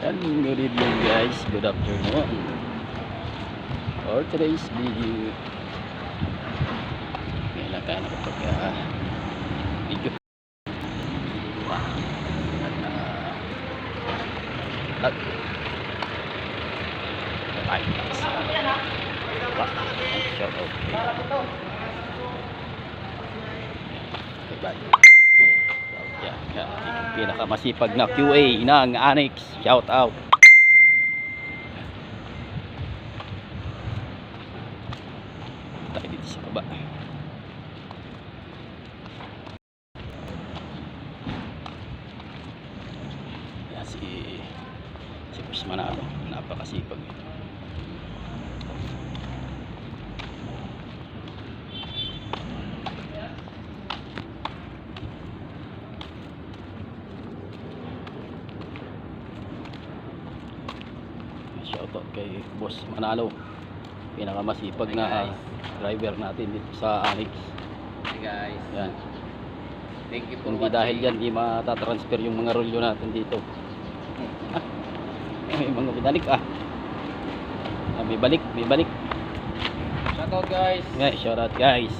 Yan, good evening guys, good afternoon. For today's video, lang tayo nakapag uh, video. Ah, At uh, vlog. Ay, sa shout out. Bye bye. Yan, yan. Pinakamasipag na QA ng Annex. Shout out. Tayo dito sa baba. Yan si si Boss Manalo. Napakasipag. Shoutout kay Boss Manalo. Pinakamasipag na driver natin dito sa Annex. Hey guys, Yan. thank you for Kung di watching. dahil yan, di matatransfer yung mga rolyo natin dito. may mga binalik ah. ah. May balik, may balik. Shout out guys. Nga, shoutout guys.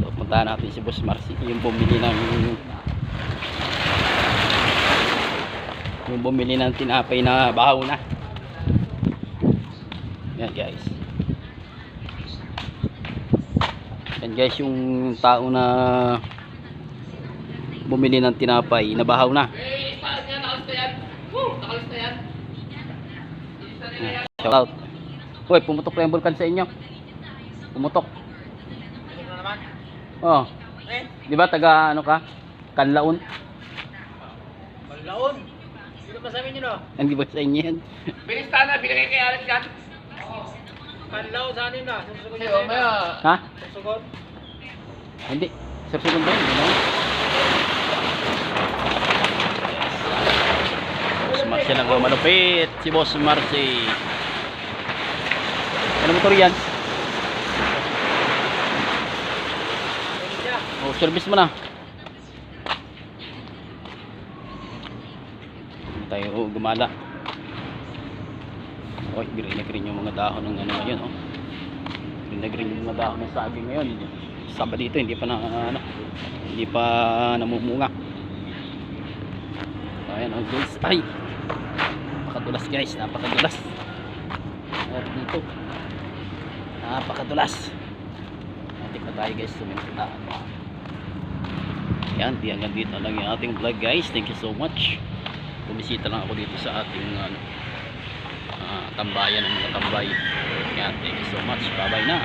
So, puntahan natin si Boss Marcy, yung bumili ng yung bumili ng tinapay na bahaw na. Yan guys. Yan guys yung tao na bumili ng tinapay na bahaw na. Shout out. Uy, pumutok na yung vulkan sa inyo. Pumutok. Oh. Di ba taga ano ka? Kanlaon? Malaon. Sino ba sabi nyo no? Hindi ba sa inyo yan? Bilis na, binigay kay Alex yan. Kanlaon sa anin na. Susugot niya sa'yo na. Ha? Susugot. Hindi. Sir Sugon ba yun? Ano? Boss Marcy lang ang malupit. Si Boss Marcy. Ano motor yan? Siya. Oh, service mo na. Tayo gumala. Oy, green na green yung mga dahon ng ano ngayon, oh. Green na green yung mga dahon ng saging ngayon. Saba dito, hindi pa na, ano, hindi pa namumunga. Ayan, oh, guys. Ay! Napakadulas, guys. Napakadulas. Ayan, dito. Napakadulas. Natik na tayo, guys. Sumintaan. Yan, di hanggang dito lang yung ating vlog guys. Thank you so much. Bumisita lang ako dito sa ating ah, tambayan ng mga tambay. Yan, thank you so much. Bye bye na.